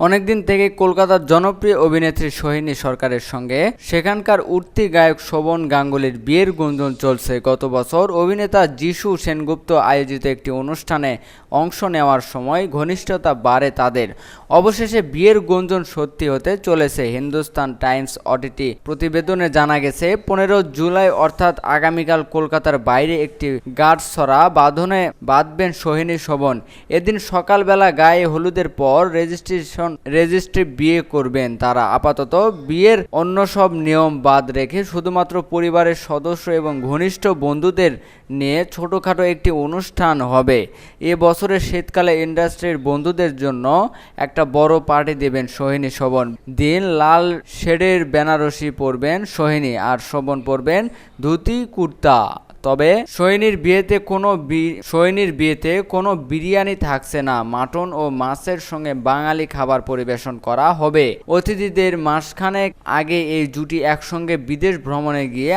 অনেকদিন থেকে কলকাতার জনপ্রিয় অভিনেত্রী সোহিনী সরকারের সঙ্গে সেখানকার উঠতি গায়ক শোভন গাঙ্গুলির বিয়ের গুঞ্জন চলছে। গত বছর অভিনেতা যিশু সেনগুপ্ত আয়োজিত একটি অনুষ্ঠানে অংশ নেওয়ার সময় ঘনিষ্ঠতা বাড়ে তাদের। অবশেষে বিয়ের গুঞ্জন সত্যি হতে চলেছে। হিন্দুস্তান টাইমস অডিটি প্রতিবেদনে জানা গেছে, পনেরো জুলাই অর্থাৎ আগামীকাল কলকাতার বাইরে একটি গাঢ়ছড়া বাঁধনে বাঁধবেন সোহিনী শোভন। এদিন সকালবেলা গায়ে হলুদের পর রেজিস্ট্রেশন রেজিস্ট্রি বিয়ে করবেন তারা। আপাতত বিয়ের অন্য সব নিয়ম বাদ রেখে শুধুমাত্র পরিবারের সদস্য এবং ঘনিষ্ঠ বন্ধুদের নিয়ে ছোটোখাটো একটি অনুষ্ঠান হবে। এ বছরের শীতকালে ইন্ডাস্ট্রির বন্ধুদের জন্য একটা বড় পার্টি দেবেন সোহিনী শোভন। দিন লাল শেডের বেনারসি পরবেন সোহিনী আর শোভন পরবেন ধুতি কুর্তা। তবে সৈনির বিয়েতে কোনো সৈনির বিয়েতে কোনো বিরিয়ানি থাকছে না। মাটন ও মাছের সঙ্গে বাঙালি খাবার পরিবেশন করা হবে। অতিথিদের মাসখানেক আগে এই জুটি একসঙ্গে বিদেশ ভ্রমণে গিয়ে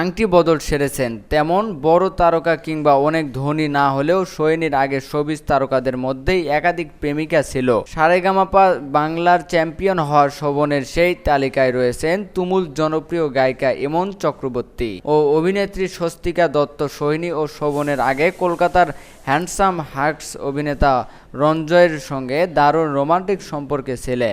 আংটি বদল সেরেছেন। তেমন বড় তারকা কিংবা অনেক ধনী না হলেও সৈনির আগে সবিজ তারকাদের মধ্যেই একাধিক প্রেমিকা ছিল। সারেগামাপা বাংলার চ্যাম্পিয়ন হওয়ার শোভনের সেই তালিকায় রয়েছেন তুমুল জনপ্রিয় গায়িকা ইমন চক্রবর্তী ও অভিনেত্রী স্বস্তিকা দত্ত সৈনী ও শোভনের আগে কলকাতার হ্যান্ডসাম হার্টস অভিনেতা রঞ্জয়ের সঙ্গে দারুণ রোমান্টিক সম্পর্কে ছিলেন।